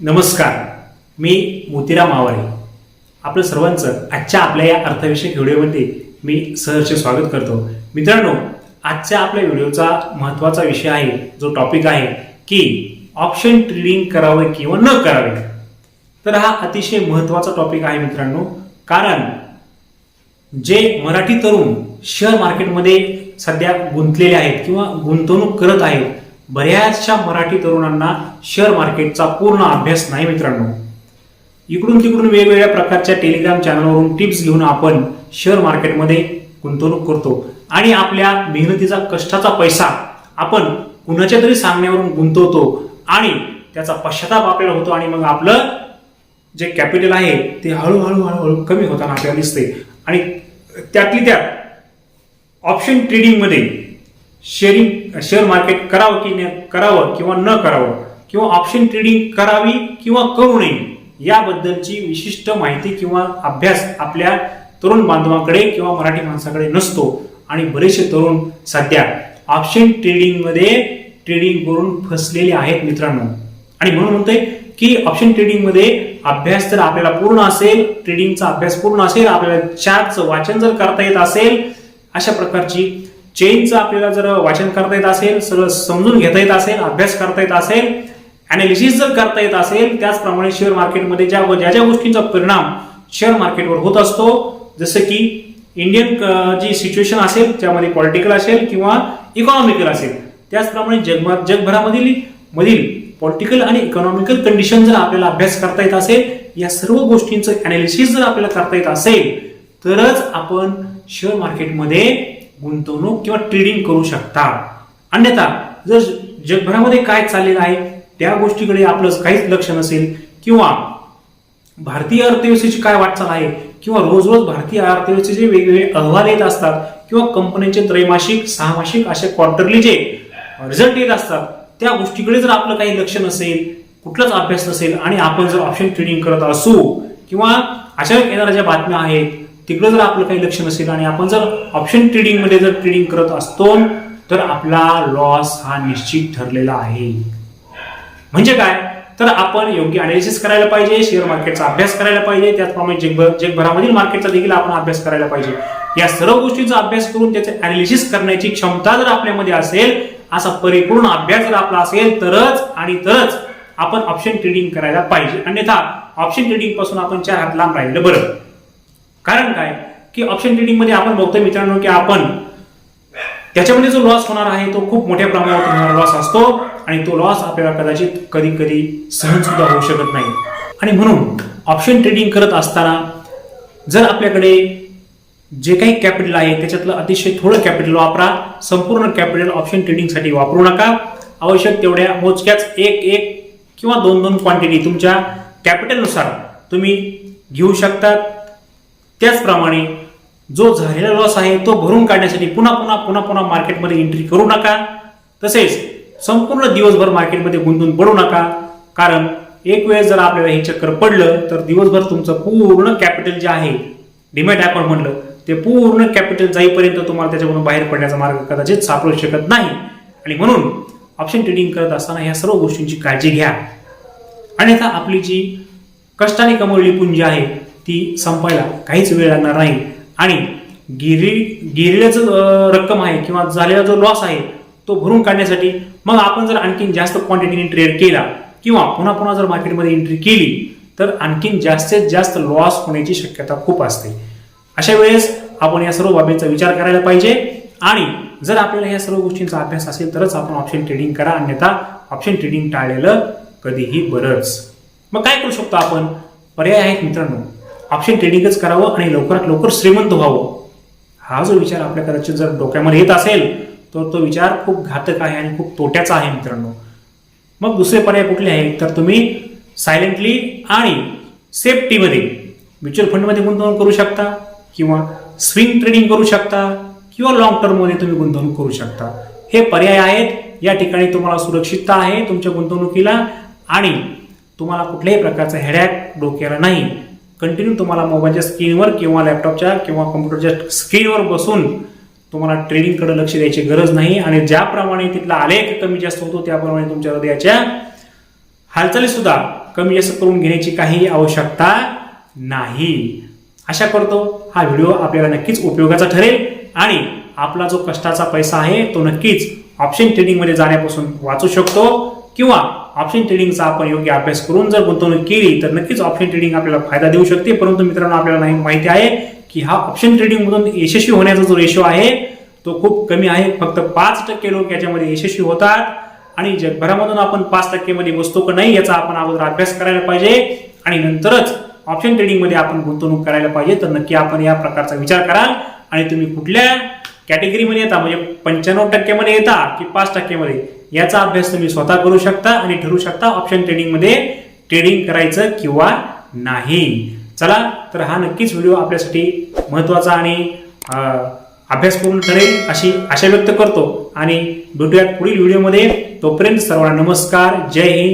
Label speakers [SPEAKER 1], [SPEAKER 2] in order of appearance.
[SPEAKER 1] नमस्कार. मी मोतीराम आवारे. आपलं सर्वांचं आजच्या आपल्या या अर्थविषयक व्हिडिओमध्ये मी सहर्ष स्वागत करतो. मित्रांनो आजच्या आपल्या व्हिडिओचा महत्त्वाचा विषय आहे जो टॉपिक आहे की ऑप्शन ट्रेडिंग करावे किंवा न करावे. तर हा अतिशय महत्त्वाचा टॉपिक आहे मित्रांनो कारण जे मराठी तरुण शेअर मार्केटमध्ये सध्या गुंतलेले आहेत किंवा गुंतवणूक करत आहेत बऱ्याचशा मराठी तरुणांना शेअर मार्केटचा पूर्ण अभ्यास नाही मित्रांनो. इकडून तिकडून वेगवेगळ्या प्रकारच्या टेलिग्राम चॅनलवरून टिप्स घेऊन आपण शेअर मार्केटमध्ये गुंतवणूक करतो. आणि आपल्या मेहनतीचा कष्टाचा पैसा आपण कुणाच्या तरी सांगण्यावरून गुंतवतो आणि त्याचा पश्चाताप आपल्याला होतो आणि मग आपलं जे कॅपिटल आहे ते हळूहळू हळूहळू कमी होताना आपल्याला दिसते. आणि त्यातली त्यात ऑप्शन ट्रेडिंगमध्ये शेअरिंग शेअर मार्केट करावं की न करावं किंवा न करावं किंवा ऑप्शन ट्रेडिंग करावी किंवा करू नये याबद्दलची विशिष्ट माहिती किंवा अभ्यास आपल्या तरुण बांधवाकडे किंवा मराठी माणसाकडे नसतो. आणि बरेचसे तरुण सध्या ऑप्शन ट्रेडिंगमध्ये ट्रेडिंग करून फसलेले आहेत मित्रांनो. आणि म्हणून म्हणतोय की ऑप्शन ट्रेडिंगमध्ये अभ्यास जर आपल्याला पूर्ण असेल ट्रेडिंगचा अभ्यास पूर्ण असेल आपल्याला चार्टचं वाचन जर करता येत असेल अशा प्रकारची चेनचं आपल्याला जर वाचन करता येत असेल सगळं समजून घेता येत असेल अभ्यास करता येत असेल अनालिसिस जर करता येत असेल त्याचप्रमाणे शेअर मार्केटमध्ये ज्या ज्या ज्या गोष्टींचा परिणाम शेअर मार्केटवर होत असतो जसं की इंडियन जी सिच्युएशन असेल त्यामध्ये पॉलिटिकल असेल किंवा इकॉनॉमिकल असेल त्याचप्रमाणे जगभर जगभरामधील मधील पॉलिटिकल आणि इकॉनॉमिकल कंडिशन जर आपल्याला अभ्यास करता येत असेल या सर्व गोष्टींचं अनालिसिस जर आपल्याला करता येत असेल तरच आपण शेअर मार्केटमध्ये गुंतवणूक किंवा ट्रेडिंग करू शकता. अन्यथा जर जगभरामध्ये काय चाललेलं आहे त्या गोष्टीकडे आपलं काहीच लक्ष नसेल किंवा भारतीय अर्थव्यवस्थेची काय वाटचाल आहे किंवा रोज रोज भारतीय अर्थव्यवस्थेचे वेगवेगळे अहवाल येत असतात किंवा कंपन्यांचे त्रैमासिक सहामासिक असे क्वार्टरली जे रिझल्ट येत असतात त्या गोष्टीकडे जर आपलं काही लक्ष नसेल कुठलाच अभ्यास नसेल आणि आपण जर ऑप्शन ट्रेडिंग करत असू किंवा अचानक येणाऱ्या ज्या बातम्या आहेत तिकडं जर आपलं काही लक्ष नसेल आणि आपण जर ऑप्शन ट्रेडिंगमध्ये जर ट्रेडिंग करत असतो तर आपला लॉस हा निश्चित ठरलेला आहे. म्हणजे काय? तर आपण योग्य अनालिसिस करायला पाहिजे शेअर मार्केटचा अभ्यास करायला पाहिजे त्याचप्रमाणे जगभर जगभरामधील मार्केटचा देखील आपण अभ्यास करायला पाहिजे. या सर्व गोष्टींचा अभ्यास करून त्याचे अनालिसिस करण्याची क्षमता जर आपल्यामध्ये असेल असा परिपूर्ण अभ्यास जर आपला असेल तरच आणि तरच आपण ऑप्शन ट्रेडिंग करायला पाहिजे. अन्यथा ऑप्शन ट्रेडिंगपासून आपण चार हात लांब राहिलं बरं. कारण काय? की ऑप्शन ट्रेडिंगमध्ये आपण बघतोय मित्रांनो की आपण त्याच्यामध्ये जो लॉस होणार आहे तो खूप मोठ्या प्रमाणावर होणारा लॉस असतो आणि तो लॉस आपल्याला कदाचित कधी कधी सहन सुद्धा होऊ शकत नाही. आणि म्हणून ऑप्शन ट्रेडिंग करत असताना जर आपल्याकडे जे काही कॅपिटल आहे त्याच्यातलं अतिशय थोडं कॅपिटल वापरा संपूर्ण कॅपिटल ऑप्शन ट्रेडिंगसाठी वापरू नका. आवश्यक तेवढ्या मोजक्याच एक एक किंवा दोन दोन क्वांटिटी तुमच्या कॅपिटलनुसार तुम्ही घेऊ शकतात. त्याचप्रमाणे जो झालेला लॉस आहे तो भरून काढण्यासाठी पुन्हा पुन्हा पुन्हा पुन्हा मार्केटमध्ये एंट्री करू नका. तसेच संपूर्ण दिवसभर मार्केटमध्ये गुंतून पडू नका. कारण एक वेळेस जर आपल्याला हे चक्कर पडलं तर दिवसभर तुमचं पूर्ण कॅपिटल जे आहे डिमॅट अकाउंट म्हणलं ते पूर्ण कॅपिटल जाईपर्यंत तुम्हाला त्याच्यामधून बाहेर पडण्याचा मार्ग कदाचित सापडू शकत नाही. आणि म्हणून ऑप्शन ट्रेडिंग करत असताना ह्या सर्व गोष्टींची काळजी घ्या. अन्यथा आपली जी कष्टाने कमवलेली पुंजी आहे ती संपायला काहीच वेळ लागणार नाही. आणि गिरी गिरलेलं जो रक्कम आहे किंवा झालेला जो लॉस आहे तो भरून काढण्यासाठी मग आपण जर आणखीन जास्त क्वांटिटीने ट्रेड केला किंवा पुन्हा पुन्हा जर मार्केटमध्ये एंट्री केली तर आणखीन जास्तीत जास्त लॉस होण्याची शक्यता खूप असते. अशा वेळेस आपण या सर्व बाबींचा विचार करायला पाहिजे आणि जर आपल्याला या सर्व गोष्टींचा अभ्यास असेल तरच आपण ऑप्शन ट्रेडिंग करा अन्यथा ऑप्शन ट्रेडिंग टाळलेलं कधीही बरंच. मग काय करू शकतो आपण? पर्याय आहेत मित्रांनो. ऑप्शन ट्रेडिंगच करावं आणि लवकरात लवकर श्रीमंत व्हावं. हा जो विचार आपल्या कदाचित जर डोक्यामध्ये येत असेल तर तो विचार खूप घातक आहे आणि खूप तोट्याचा आहे मित्रांनो. मग दुसरे पर्याय कुठले आहेत? तर तुम्ही सायलेंटली आणि सेफ्टीमध्ये म्युच्युअल फंडमध्ये गुंतवणूक करू शकता किंवा स्विंग ट्रेडिंग करू शकता किंवा लॉंग टर्ममध्ये तुम्ही गुंतवणूक करू शकता. हे पर्याय आहेत. या ठिकाणी तुम्हाला सुरक्षितता आहे तुमच्या गुंतवणुकीला आणि तुम्हाला कुठल्याही प्रकारचा हेडॅक डोक्याला नाही. कंटिन्यू तुम्हाला मोबाईलच्या स्क्रीनवर किंवा लॅपटॉपच्या किंवा कम्प्युटरच्या स्क्रीनवर बसून तुम्हाला ट्रेडिंगकडे लक्ष द्यायची गरज नाही. आणि ज्याप्रमाणे तिथला आलेख कमी जास्त होतो त्याप्रमाणे तुमच्या हृदयाच्या हालचाली सुद्धा कमी जास्त करून घेण्याची काही आवश्यकता नाही. आशा करतो हा व्हिडिओ आपल्याला नक्कीच उपयोगाचा ठरेल. आणि आपला जो कष्टाचा पैसा आहे तो नक्कीच ऑप्शन ट्रेडिंगमध्ये जाण्यापासून वाचू शकतो. किंवा ऑप्शन ट्रेडिंगचा आपण योग्य अभ्यास करून जर गुंतवणूक केली तर नक्कीच ऑप्शन ट्रेडिंग आपल्याला फायदा देऊ शकते. परंतु मित्रांनो आपल्याला नाही माहिती आहे की हा ऑप्शन ट्रेडिंगमधून यशस्वी होण्याचा जो रेशो आहे तो खूप कमी आहे. फक्त पाच टक्के लोक याच्यामध्ये यशस्वी होतात. आणि जगभरामधून आपण पाच टक्केमध्ये बसतो का नाही याचा आपण अगोदर अभ्यास करायला पाहिजे. आणि नंतरच ऑप्शन ट्रेडिंगमध्ये आपण गुंतवणूक करायला पाहिजे. तर नक्की आपण या प्रकारचा विचार कराल आणि तुम्ही कुठल्या कॅटेगरीमध्ये येता म्हणजे पंच्याण्णव टक्क्यामध्ये येता की पाच टक्क्यामध्ये? याचा अभ्यास तुम्ही स्वतः करू शकता आणि ठरू शकता. ऑप्शन ट्रेडिंगमध्ये ट्रेडिंग करायचं किंवा नाही. चला तर हा नक्कीच व्हिडिओ आपल्यासाठी महत्त्वाचा आणि अभ्यास करून ठरेल अशी आशा व्यक्त करतो. आणि भेटूयात पुढील व्हिडिओमध्ये तोपर्यंत सर्वांना नमस्कार. जय हिंद.